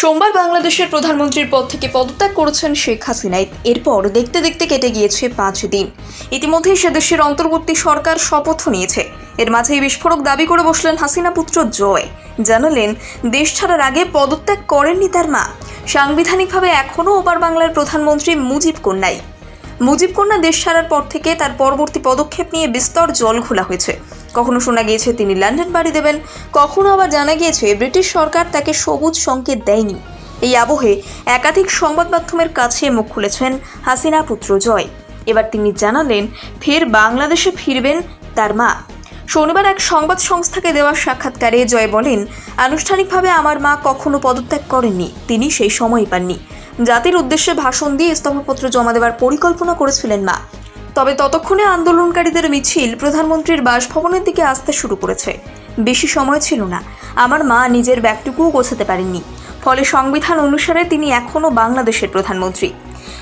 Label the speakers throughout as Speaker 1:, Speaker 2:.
Speaker 1: সোমবার বাংলাদেশের প্রধানমন্ত্রীর পদ থেকে পদত্যাগ করেছেন শেখ হাসিনা। এরপর দেখতে দেখতে কেটে গিয়েছে পাঁচ দিন। ইতিমধ্যেই সে দেশের অন্তর্বর্তী সরকার শপথ নিয়েছে। এর মাঝেই বিস্ফোরক দাবি করে বসলেন হাসিনা পুত্র জয়। জানালেন, দেশ ছাড়ার আগে পদত্যাগ করেননি তার মা। সাংবিধানিকভাবে এখনও ওপার বাংলার প্রধানমন্ত্রী মুজিব কন্যাই। মুজিব কন্যা দেশ ছাড়ার পর থেকে তার পরবর্তী পদক্ষেপ নিয়ে বিস্তর জল খোলা হয়েছে। কখনো শোনা গিয়েছে তিনি লন্ডন বাড়ি দেবেন, কখনো আবার জানা গিয়েছে ব্রিটিশ সরকার তাকে সবুজ সংকেত দেয়নি। এই আবহে একাধিক সংবাদ মাধ্যমের কাছে মুখ খুলেছেন হাসিনা পুত্র জয়। এবার তিনি জানালেন, ফের বাংলাদেশে ফিরবেন তার মা। শনিবার এক সংবাদ সংস্থাকে দেওয়া সাক্ষাৎকারে জয় বলেন, আনুষ্ঠানিকভাবে আমার মা কখনো পদত্যাগ করেননি, তিনি সেই সময় পাননি। জাতির উদ্দেশ্যে ভাষণ দিয়ে ইস্তফাপত্র জমা দেওয়ার পরিকল্পনা করেছিলেন মা। তবে ততক্ষণে আন্দোলনকারীদের মিছিল প্রধানমন্ত্রীর বাসভবনের দিকে আসতে শুরু করেছে। বেশি সময় ছিল না। আমার মা নিজের ব্যাগটুকুও গোছাতে পারেননি। ফলে সংবিধান অনুসারে তিনি এখনও বাংলাদেশের প্রধানমন্ত্রী।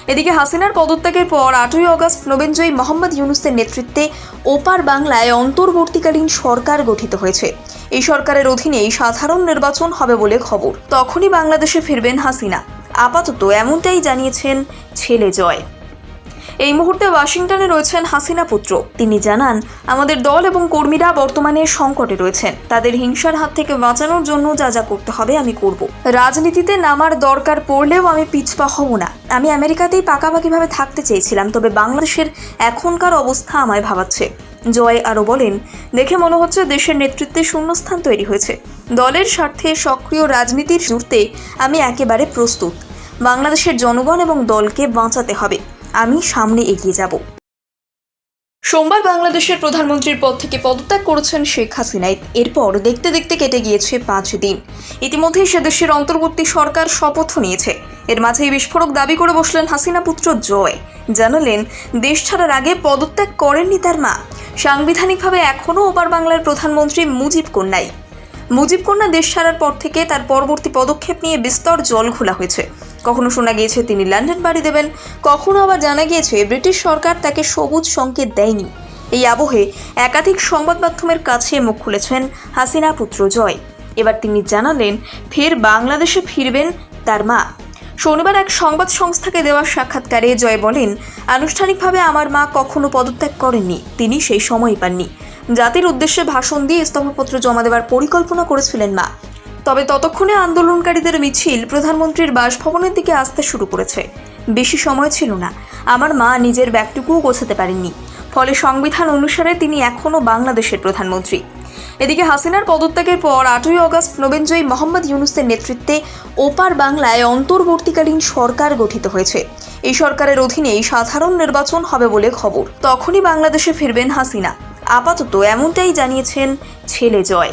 Speaker 1: এদিকে হাসিনার পদত্যাগের পর আটই অগস্ট নবেনজয়ী মোহাম্মদ ইউনুসের নেতৃত্বে ওপার বাংলায় অন্তর্বর্তীকালীন সরকার গঠিত হয়েছে। এই সরকারের অধীনেই সাধারণ নির্বাচন হবে বলে খবর। তখনই বাংলাদেশে ফিরবেন হাসিনা। আপাতত এমনটাই জানিয়েছেন ছেলে জয়। এই মুহূর্তে ওয়াশিংটনে রয়েছেন হাসিনা পুত্র। তিনি জানান, আমাদের দল এবং কর্মীরা বর্তমানে সংকটে রয়েছেন। তাদের হিংসার হাত থেকে বাঁচানোর জন্য যা যা করতে হবে আমি করব। রাজনীতিতে নামার দরকার পড়লেও আমি পিছপা হব না। আমি আমেরিকাতেই পাকাপাকিভাবে থাকতে চেয়েছিলাম, তবে বাংলাদেশের এখনকার অবস্থা আমায় ভাবাচ্ছে। জয় আরও বলেন, দেখে মনে হচ্ছে দেশের নেতৃত্বে শূন্যস্থান তৈরি হয়েছে। দলের স্বার্থে সক্রিয় রাজনীতির জুড়তে আমি একেবারে প্রস্তুত। বাংলাদেশের জনগণ এবং দলকে বাঁচাতে হবে। আমি সামনে এগিয়ে যাব। সোমবার বাংলাদেশের প্রধানমন্ত্রীর পদ থেকে পদত্যাগ করেছেন শেখ হাসিনা। এরপর দেখতে দেখতে কেটে গিয়েছে পাঁচ দিন। ইতিমধ্যেই সে দেশের অন্তর্বর্তী সরকার শপথ নিয়েছে। এর মাঝেই বিস্ফোরক দাবি করে বসলেন হাসিনা পুত্র জয়। জানালেন, দেশ ছাড়ার আগে পদত্যাগ করেননি তার মা। সাংবিধানিকভাবে এখনও ওপার বাংলার প্রধানমন্ত্রী মুজিব কন্যাই। মুজিব কন্যা দেশ ছাড়ার পর থেকে তার পরবর্তী পদক্ষেপ নিয়ে বিস্তর জল খোলা হয়েছে। কখনো শোনা গিয়েছে তিনি লন্ডন বাড়ি দেবেন, কখনো আবার জানা গিয়েছে ব্রিটিশ সরকার তাকে সবুজ সংকেত দেয়নি। এই আবহে একাধিক সংবাদ মাধ্যমের কাছে মুখ খুলেছেন হাসিনা পুত্র জয়। এবার তিনি জানালেন, ফের বাংলাদেশে ফিরবেন তার মা। শনিবার এক সংবাদ সংস্থাকে দেওয়া সাক্ষাৎকারে জয় বলেন, আনুষ্ঠানিকভাবে আমার মা কখনো পদত্যাগ করেননি, তিনি সেই সময় পাননি। জাতির উদ্দেশ্যে ভাষণ দিয়ে ইস্তফাপত্র জমা দেওয়ার পরিকল্পনা করেছিলেন মা। তবে ততক্ষণে আন্দোলনকারীদের মিছিল প্রধানমন্ত্রীর বাসভবনের দিকে আসতে শুরু করেছে। বেশি সময় ছিল না। আমার মা নিজের ব্যাগটুকুও গোছাতে পারেননি। ফলে সংবিধান অনুসারে তিনি এখনও বাংলাদেশের প্রধানমন্ত্রী। এদিকে হাসিনার পদত্যাগের পর আটই অগস্ট নবেনজয়ী মোহাম্মদ ইউনুসের নেতৃত্বে ওপার বাংলায় অন্তর্বর্তীকালীন সরকার গঠিত হয়েছে। এই সরকারের অধীনেই সাধারণ নির্বাচন হবে বলে খবর। তখনই বাংলাদেশে ফিরবেন হাসিনা। আপাতত এমনটাই জানিয়েছেন ছেলে জয়।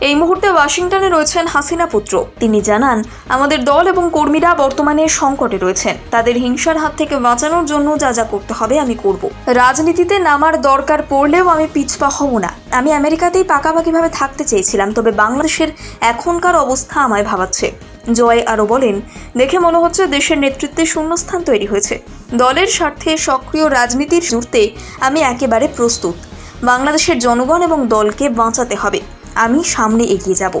Speaker 1: এই মুহূর্তে ওয়াশিংটনে রয়েছেন হাসিনা পুত্র। তিনি জানান, আমাদের দল এবং কর্মীরা বর্তমানে সংকটে রয়েছেন। তাদের হিংসার হাত থেকে বাঁচানোর জন্য যা যা করতে হবে আমি করব। রাজনীতিতে নামার দরকার পড়লেও আমি পিছপা হব না। আমি আমেরিকাতেই পাকাপাকিভাবে থাকতে চেয়েছিলাম, তবে বাংলাদেশের এখনকার অবস্থা আমায় ভাবাচ্ছে। জয় আরও বলেন, দেখে মনে হচ্ছে দেশের নেতৃত্বে শূন্যস্থান তৈরি হয়েছে। দলের স্বার্থে সক্রিয় রাজনীতির জুড়তে আমি একেবারে প্রস্তুত। বাংলাদেশের জনগণ এবং দলকে বাঁচাতে হবে। আমি সামনে এগিয়ে যাব।